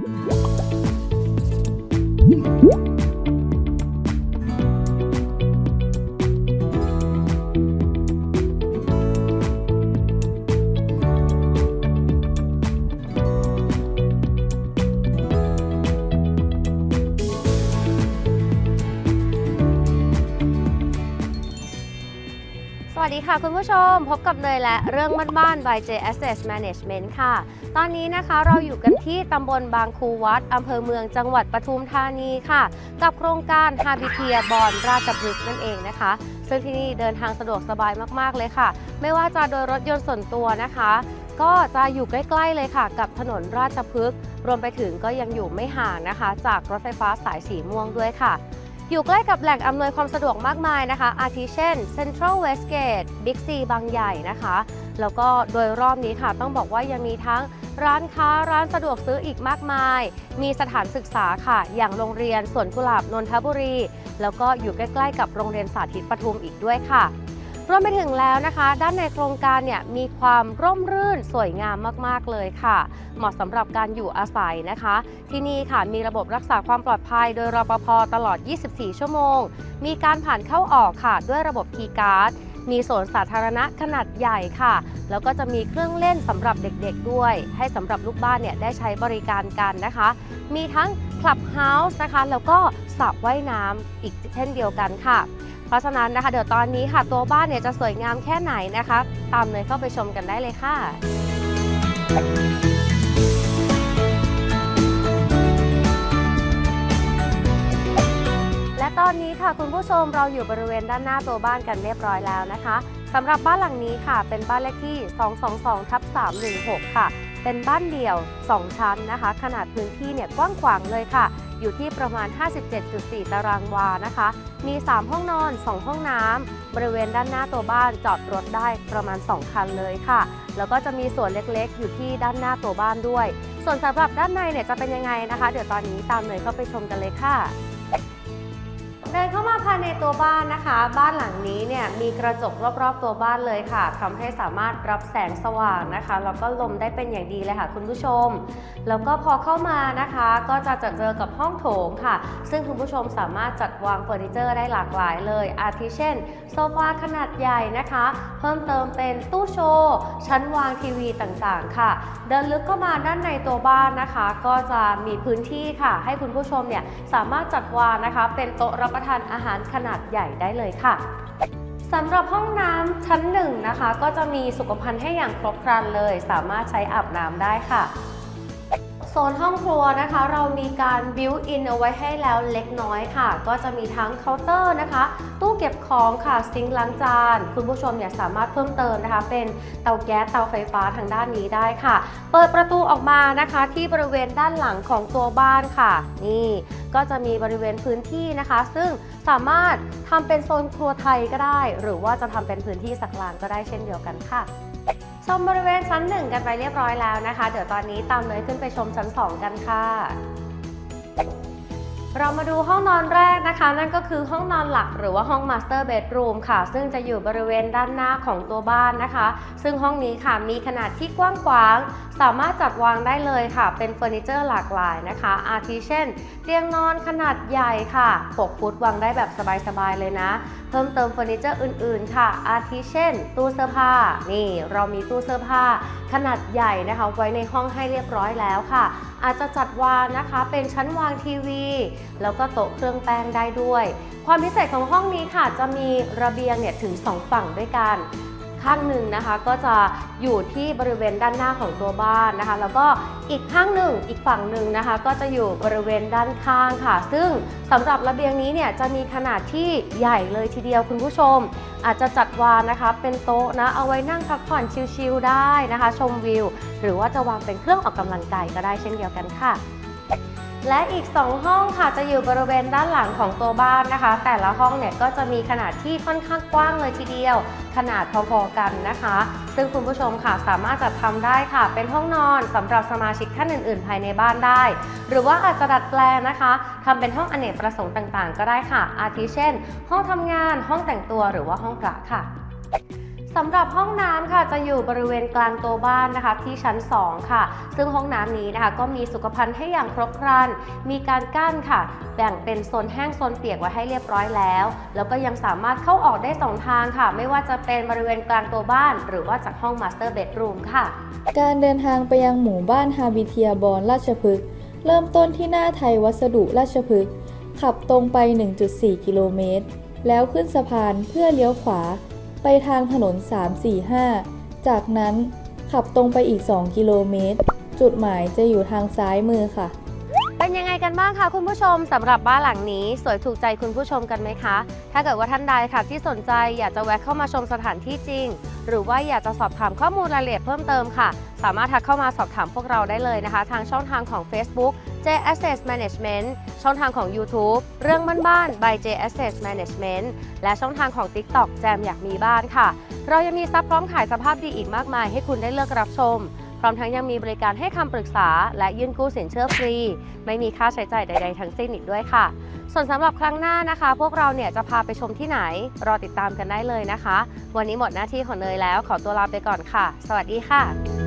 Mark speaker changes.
Speaker 1: you วัสดีค่ะคุณผู้ชม พบกับเนยและเรื่องบ้านๆ by J Asset Management ค่ะ ตอนนี้นะคะเราอยู่กันที่ตำบลบางคูวัดอำเภอเมืองจังหวัดปทุมธานีค่ะ กับโครงการ h a b i t i a บอนราชพฤกษ์นั่นเองนะคะ ซึ่งที่นี่เดินทางสะดวกสบายมากๆเลยค่ะ ไม่ว่าจะโดยรถยนต์ส่วนตัวนะคะ ก็จะอยู่ใกล้ ๆ เลยค่ะ กับถนนราชพฤกษ์รวมไปถึงก็ยังอยู่ไม่ห่างนะคะ จากรถไฟฟ้าสายสีม่วงด้วยค่ะ อยู่ใกล้กับแหล่งอำนวยความสะดวกมากมายนะคะ อาทิเช่น Central Westgate Big C บางใหญ่นะคะ แล้วก็โดยรอบนี้ค่ะ ต้องบอกว่ายังมีทั้งร้านค้าร้านสะดวกซื้ออีกมากมาย มีสถานศึกษาค่ะ อย่างโรงเรียนสวนกุหลาบนนทบุรี แล้วก็อยู่ใกล้ ๆ กับโรงเรียนสาธิตปทุมอีกด้วยค่ะ รวมไปถึงแล้วนะคะ ด้านในโครงการเนี่ยมีความร่มรื่นสวยงามมากๆเลยค่ะ เหมาะสำหรับการอยู่อาศัยนะคะ ที่นี่ค่ะมีระบบรักษาความปลอดภัยโดยรปภตลอด 24 ชั่วโมง มีการผ่านเข้าออกค่ะ ด้วยระบบคีย์การ์ดมีสวนสาธารณะขนาดใหญ่ค่ะ แล้วก็จะมีเครื่องเล่นสำหรับเด็กๆด้วย ให้สำหรับลูกบ้านเนี่ยได้ใช้บริการกันนะคะ มีทั้งคลับเฮาส์นะคะ แล้วก็สระว่ายน้ำอีกเช่นเดียวกันค่ะ เพราะฉะนั้นนะคะเดี๋ยวตอนนี้ค่ะตัวบ้านเนี่ยจะสวยงามแค่ไหนนะคะ ตามเนยเข้าไปชมกันได้เลยค่ะและตอนนี้ค่ะคุณผู้ชมเราอยู่บริเวณด้านหน้าตัวบ้านกันเรียบร้อยแล้วนะคะสำหรับบ้านหลังนี้ค่ะ เป็นบ้านเลขที่ 222ทับ316 ค่ะ เป็นบ้านเดี่ยว 2 ชั้นนะคะ ขนาดพื้นที่เนี่ยกว้างขวางเลยค่ะ อยู่ที่ประมาณ 57.4 ตารางวานะคะ มี 3 ห้องนอน 2 ห้องน้ำ บริเวณด้านหน้าตัวบ้านจอดรถได้ประมาณ 2 คันเลยค่ะ แล้วก็จะมีส่วนเล็กๆ อยู่ที่ด้านหน้าตัวบ้านด้วย ส่วนสำหรับด้านในเนี่ยจะเป็นยังไงนะคะ เดี๋ยวตอนนี้ตามเนยเข้าไปชมกันเลยค่ะ เดินเข้ามาภายในตัวบ้านนะคะ บ้านหลังนี้เนี่ยมีกระจกรอบๆตัวบ้านเลยค่ะทำให้สามารถรับแสงสว่างนะคะแล้วก็ลมได้เป็นอย่างดีเลยค่ะ คุณผู้ชม แล้วก็พอเข้ามานะคะ ก็จะเจอเจอกับห้องโถงค่ะ ซึ่งคุณผู้ชมสามารถจัดวางเฟอร์นิเจอร์ได้หลากหลายเลย อาทิเช่นโซฟาขนาดใหญ่นะคะ เพิ่มเติมเป็นตู้โชว์ชั้นวางทีวีต่างๆ ค่ะ เดินลึกเข้ามาด้านในตัวบ้านนะคะ ก็จะมีพื้นที่ค่ะ ให้คุณผู้ชมเนี่ยสามารถจัดวางนะคะ เป็นโต๊ะรับประทานอาหารขนาดใหญ่ได้เลยค่ะสำหรับห้องน้ำชั้นหนึ่งนะคะ ก็จะมีสุขภัณฑ์ให้อย่างครบครันเลย สามารถใช้อาบน้ำได้ค่ะ ซนห้องครัวนะคะ เรามีการบิวอินเอาไว้ให้แล้วเล็กน้อยค่ะ ก็จะมีทั้งเคาน์เตอร์นะคะ ตู้เก็บของค่ะซิงค์ล้างจาน คุณผู้ชมเนี่ยสามารถเพิ่มเติมนะคะ เป็นเตาแก๊สเตาไฟฟ้าทางด้านนี้ได้ค่ะ เปิดประตูออกมานะคะ ที่บริเวณด้านหลังของตัวบ้านค่ะ นี่ก็จะมีบริเวณพื้นที่นะคะ ซึ่งสามารถทำเป็นโซนครัวไทยก็ได้ หรือว่าจะทำเป็นพื้นที่สักลานก็ได้เช่นเดียวกันค่ะ ชมบริเวณชั้น 1 กันไปเรียบร้อยแล้วนะคะ เดี๋ยวตอนนี้ตามเนยขึ้นไปชมชั้น 2 กันค่ะ เรามาดูห้องนอนแรกนะคะ นั่นก็คือห้องนอนหลักหรือว่าห้อง Master Bedroom ค่ะ ซึ่งจะอยู่บริเวณด้านหน้าของตัวบ้านนะคะ ซึ่งห้องนี้ค่ะมีขนาดที่กว้างขวาง สามารถจัดวางได้เลยค่ะ เป็นเฟอร์นิเจอร์หลากหลายนะคะ อาทิเช่น เตียงนอนขนาดใหญ่ค่ะ 6 ฟุตวางได้แบบสบายๆเลยนะเพิ่มเติมเฟอร์นิเจอร์อื่น ๆ ค่ะ อาทิเช่น ตู้เสื้อผ้า นี่เรามีตู้เสื้อผ้า ขนาดใหญ่นะคะ ไว้ในห้องให้เรียบร้อยแล้วค่ะ อาจจะจัดวางนะคะ เป็นชั้นวางทีวี แล้วก็โต๊ะเครื่องแป้งได้ด้วย ความพิเศษของห้องนี้ค่ะ จะมีระเบียงเนี่ยถึง 2 ฝั่งด้วยกัน ข้างหนึ่งนะคะ ก็จะอยู่ที่บริเวณด้านหน้าของตัวบ้านนะคะ แล้วก็อีกข้างหนึ่งอีกฝั่งหนึ่งนะคะ ก็จะอยู่บริเวณด้านข้างค่ะ ซึ่งสำหรับระเบียงนี้เนี่ยจะมีขนาดที่ใหญ่เลยทีเดียวคุณผู้ชม อาจจะจัดวางนะคะ เป็นโต๊ะนะเอาไว้นั่งพักผ่อนชิลๆได้นะคะ ชมวิว หรือว่าจะวางเป็นเครื่องออกกำลังกายก็ได้เช่นเดียวกันค่ะ และอีก 2 ห้องค่ะจะอยู่บริเวณด้านหลังของตัวบ้านนะคะ แต่ละห้องเนี่ยก็จะมีขนาดที่ค่อนข้างกว้างเลยทีเดียว ขนาดพอๆกันนะคะ ซึ่งคุณผู้ชมค่ะสามารถจัดทำได้ค่ะ เป็นห้องนอนสำหรับสมาชิกท่านอื่น ๆ ภายในบ้านได้ หรือว่าอาจจะดัดแปลงนะคะทำเป็นห้องอเนกประสงค์ต่างๆ ก็ได้ค่ะ อาทิเช่น ห้องทำงาน ห้องแต่งตัวหรือว่าห้องพระค่ะ สำหรับห้องน้ำค่ะจะอยู่บริเวณกลางตัวบ้านนะคะที่ชั้น 2 ค่ะ ซึ่งห้องน้ำนี้นะคะก็มีสุขภัณฑ์ให้อย่างครบครัน มีการกั้นค่ะ แบ่งเป็นโซนแห้งโซนเปียกไว้ให้เรียบร้อยแล้ว แล้วก็ยังสามารถเข้าออกได้สองทางค่ะ ไม่ว่าจะเป็นบริเวณกลางตัวบ้าน หรือว่าจากห้องมาสเตอร์เบดรูมค่ะ
Speaker 2: การเดินทางไปยังหมู่บ้านฮาบิเทียบอนราชพฤกษ์เริ่มต้นที่หน้าไทยวัสดุราชพฤกษ์ขับตรงไป 1.4 กิโลเมตร แล้วขึ้นสะพานเพื่อเลี้ยวขวา ไปทางถนน 345 จากนั้นขับตรงไปอีก 2 กิโลเมตร จุดหมายจะอยู่ทางซ้ายมือค่ะ
Speaker 1: เป็นยังไงกันบ้างคะคุณผู้ชมสำหรับบ้านหลังนี้ สวยถูกใจคุณผู้ชมกันไหมคะ ถ้าเกิดว่าท่านใดค่ะที่สนใจอยากจะแวะเข้ามาชมสถานที่จริง หรือว่าอยากจะสอบถามข้อมูลรายละเอียดเพิ่มเติมค่ะ สามารถทักเข้ามาสอบถามพวกเราได้เลยนะคะ ทางช่องทางของ Facebook J Assets Management ช่องทางของ YouTube เรื่องบ้านๆ by J Assets Management และช่องทางของ TikTok แจมอยากมีบ้านค่ะ เรายังมีซับพร้อมขายสภาพดีอีกมากมายให้คุณได้เลือกรับชม พร้อมทั้งยังมีบริการให้คำปรึกษา และยื่นกู้สินเชื่อฟรี ไม่มีค่าใช้จ่ายใด ๆ ทั้งสิ้นอีกด้วยค่ะ ส่วนสำหรับครั้งหน้านะคะ พวกเราเนี่ยจะพาไปชมที่ไหน รอติดตามกันได้เลยนะคะ วันนี้หมดหน้าที่ของเนยแล้วขอตัวลาไปก่อนค่ะ สวัสดีค่ะ